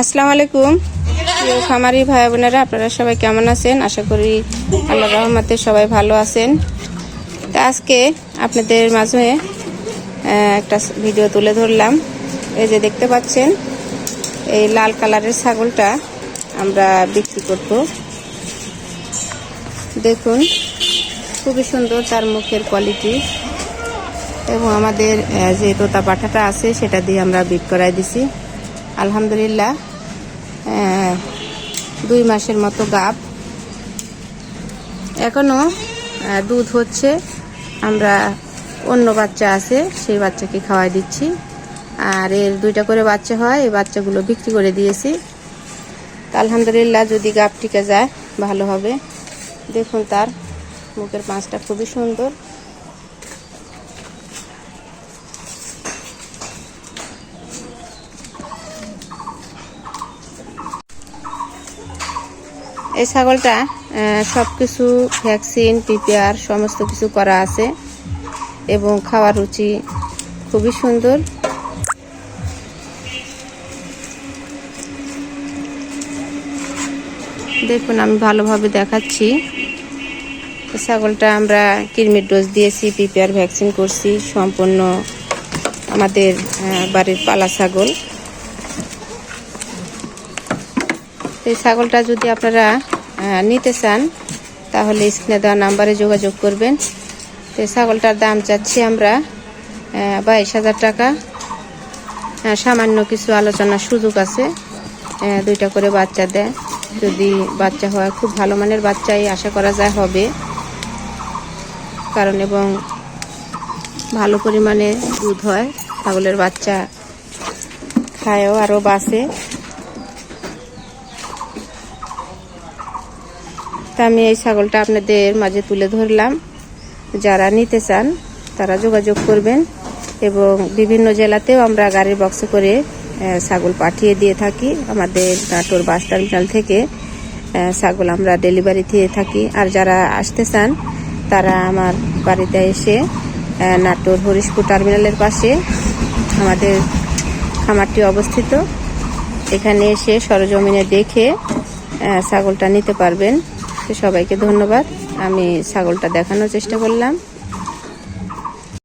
আসসালামু আলাইকুম। প্রিয় খামারি ভাই বোনেরা, আপনারা সবাই কেমন আছেন? আশা করি আল্লাহ রহমতে সবাই ভালো আছেন। তা আজকে আপনাদের মাঝে একটা ভিডিও তুলে ধরলাম। এই যে দেখতে পাচ্ছেন, এই লাল কালারের ছাগলটা আমরা বিক্রি করব। দেখুন, খুবই সুন্দর তার মুখের কোয়ালিটি এবং আমাদের যে তোতা পাঠাটা আছে, সেটা দিয়ে আমরা বিট করাই দিছি। আলহামদুলিল্লাহ দুই মাসের মতো গাব। এখনও দুধ হচ্ছে, আমরা অন্য বাচ্চা আছে, সেই বাচ্চাকে খাওয়াই দিচ্ছি। আর এর দুইটা করে বাচ্চা হয়, এই বাচ্চাগুলো বিক্রি করে দিয়েছি। তা আলহামদুলিল্লাহ, যদি গাব টিকে যায়, ভালো হবে। দেখুন তার মুখের পাঁচটা খুবই সুন্দর। এই ছাগলটা সব কিছু ভ্যাকসিন, পিপিআর, সমস্ত কিছু করা আছে এবং খাওয়ার রুচি খুবই সুন্দর। দেখুন, আমি ভালোভাবে দেখাচ্ছি। ছাগলটা আমরা কৃমির ডোজ দিয়েছি, পিপিআর ভ্যাকসিন করছি, সম্পূর্ণ আমাদের বাড়ির পালা ছাগল। এই ছাগলটা যদি আপনারা নিতে চান, তাহলে স্ক্রিনে দেওয়া নাম্বারে যোগাযোগ করবেন। তো এই ছাগলটার দাম চাচ্ছি আমরা বাইশ হাজার টাকা। সামান্য কিছু আলোচনার সুযোগ আছে। দুইটা করে বাচ্চা দেয়। যদি বাচ্চা হয়, খুব ভালো মানের বাচ্চাই আশা করা যায় হবে। কারণ এবং ভালো পরিমাণে দুধ হয়, ছাগলের বাচ্চা খায়ও আরও বাঁচে। তা আমি এই ছাগলটা আপনাদের মাঝে তুলে ধরলাম। যারা নিতে চান, তারা যোগাযোগ করবেন এবং বিভিন্ন জেলাতেও আমরা গাড়ির বক্সে করে ছাগল পাঠিয়ে দিয়ে থাকি। আমাদের নাটোর বাস টার্মিনাল থেকে ছাগল আমরা ডেলিভারি দিয়ে থাকি। আর যারা আসতে চান, তারা আমার বাড়িতে এসে নাটোর হরিশপুর টার্মিনালের পাশে আমাদের খামারটি অবস্থিত। এখানে এসে সরজমিনে দেখে ছাগলটা নিতে পারবেন। তো সবাইকে ধন্যবাদ। আমি ছাগলটা দেখানোর চেষ্টা করলাম।